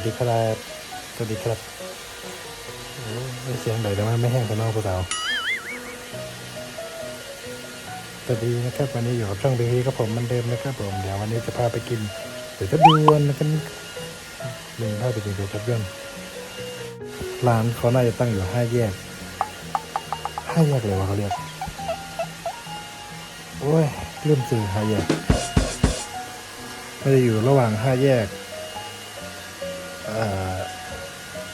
วัสดีครับ สวัสดีครับโอ้ไม่เสียงใดแต่ว่าไม่แห้งแต่นอกผู้สาวสวัสดีนะครับ วันนี้อยู่กับช่องเบฮีกับผมมันเดิมนะครับผม เดี๋ยววันนี้จะพาไปกินเดี๋ยวจะดวนนะครับหนึ่งพาไปกินเดี๋ยวจะดวนร้านเขาน่าจะตั้งอยู่ห้าแยกห้าแยกเลยวะเขาเรียก โอ้ยลืมสื่อห้าแยกไม่ได้อยู่ระหว่างห้าแยก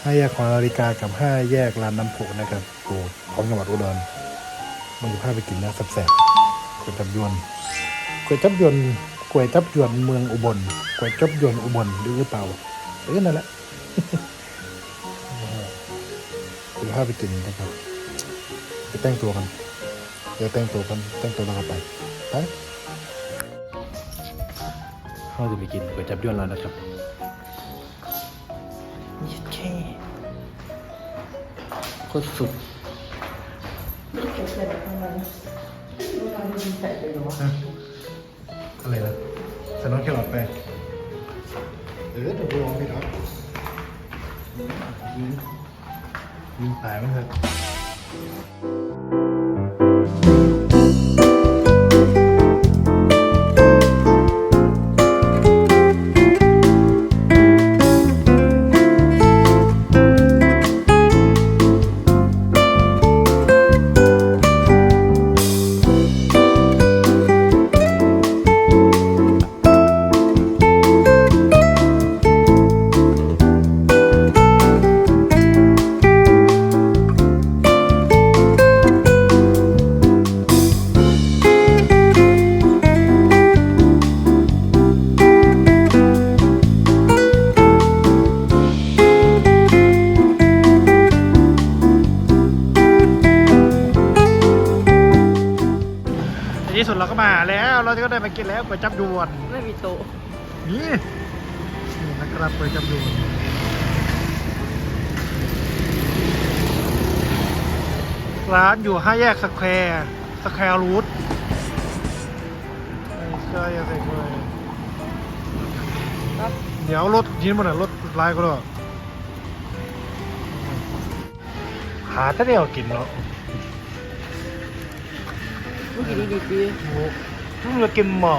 ห้าแยกของนาฬิกากับห้าแยกลานน้ำพุนะครับโอ้ของจังหวัดอุดรมันจะพาไปกินนะแซ่บๆก๋วยจับยวนก๋วยจับยวนก๋วยจับยวนเมืองอุบลก๋วยจับยวนอุบลหรือเปล่าเออนั่นแหละจะพาไปกินนะครับไปแต่งตัวกันเดี๋ยวแต่งตัวกันแต่งตัวแล้วก็ไปไปเราจะไปกินก๋วยจับยวนแล้วนะครับ ยัดแค่โคตรสุดฮะอะไรนะใส่น้องแครอทไปเออเดี๋ยวลองพี่ครับยิงยิงตายมั้งเถอะ สุดเราก็มาแล้ว เราก็ได้มากินแล้วก๋วยจับยวนไม่มีโต๊ะนี่นี่นะครับก๋วยจับยวนร้านอยู่ห้าแยกสแควร์สแควร์รูทไม่ใช่สแควร์ครับเดี๋ยวรถยินบนไหนะรถลายก็ได้หาถ้าเดียวกินเนาะเมื่อกี้ดีดีปีโอ้มึงอยากกินหมอ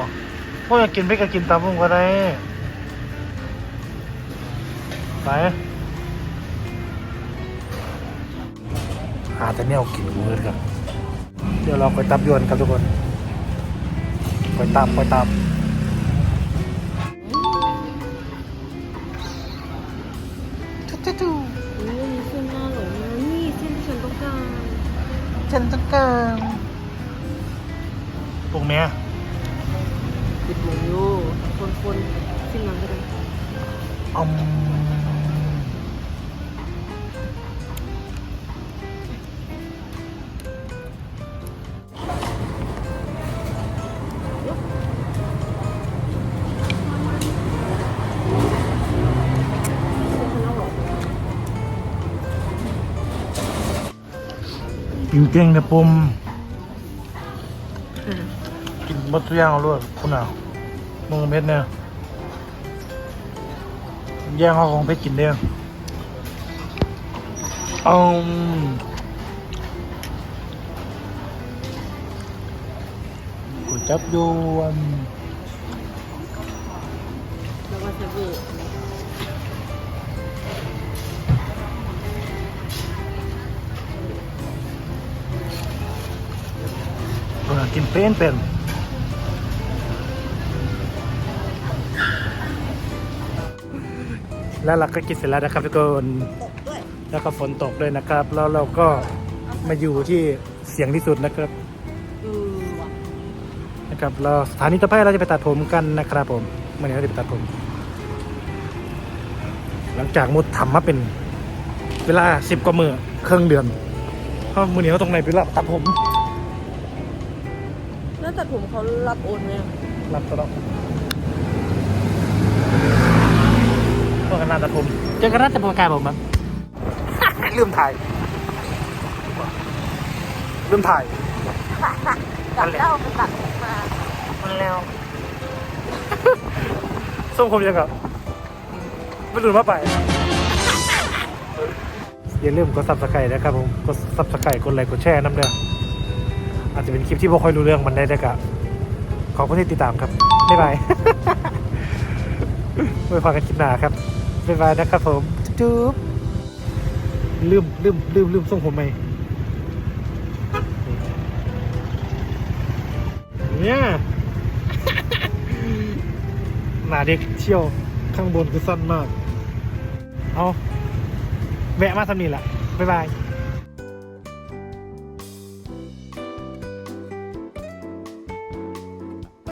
พวกอยากกินไปก็กินตามมึงก็ได้ไปหาแต่เนี่ยกินมือกันเดี๋ยวเราไปตับยวนครับทุกคนไปตามไปตามนี่มีเส้นหน้าหลงนะนี่เส้นที่ฉันต้องการฉันต้องการ ปรุงเนี้ยติดหมูอยู่คนคนๆขึ้นมาก็ได้อืมกินเก่งนะปุ่มอ่า กินบัตรย่างเอาด้วยคุณอะมึงเพชรเนี่ยแย่งเอาของเพชรกินเด้งเอาก๋วยจับยวนแล้วก็เซเวอินเป็นเป็นแล้วเราก็กินเสร็จแล้วนะครับทุกคนด้วยแล้วก็ฝนตกด้วยนะครับ แล้วเราก็มาอยู่ที่เสียงที่สุดนะครับนะครับเราสถานีต่อไปเราจะไปตัดผมกันนะครับผมวันนี้เราจะไปตัดผม หลังจากมุดทำมาเป็นเวลาสิบกว่ามือครึ่งเดือนเพราะมือนี้เขาตรงไหนไปรับตัดผม ตัดผมเขารับโอนไหมอะรับตลอดพวกกันนาตัดผมเจอกันร้านตัดผมกายผมมั้ง ลืมถ่ายลืมถ่าย ตัดแล้วไปตัดมามันแล้วส้มคมยังกับไม่รู้ว่าไป อย่าลืมกดซับสไครต์นะครับผม กดซับสไครต์กดไลค์กดแชร์น้ำเด้อ อาจจะเป็นคลิปที่บ่ค่อยรู้เรื่องมันได้แต่กะขอบคุณที่ติดตามครับ บ๊ายบายไว้ฟังกันคลิปหน้าครับ บ๊ายบายนะครับผม จุ๊บลืมลืมลืมลืมส่งผมไหมเนี่ยหนาเด็กเที่ยวข้างบนคือสั้นมาก เอาแวะมาทำนีแหละบ๊ายบาย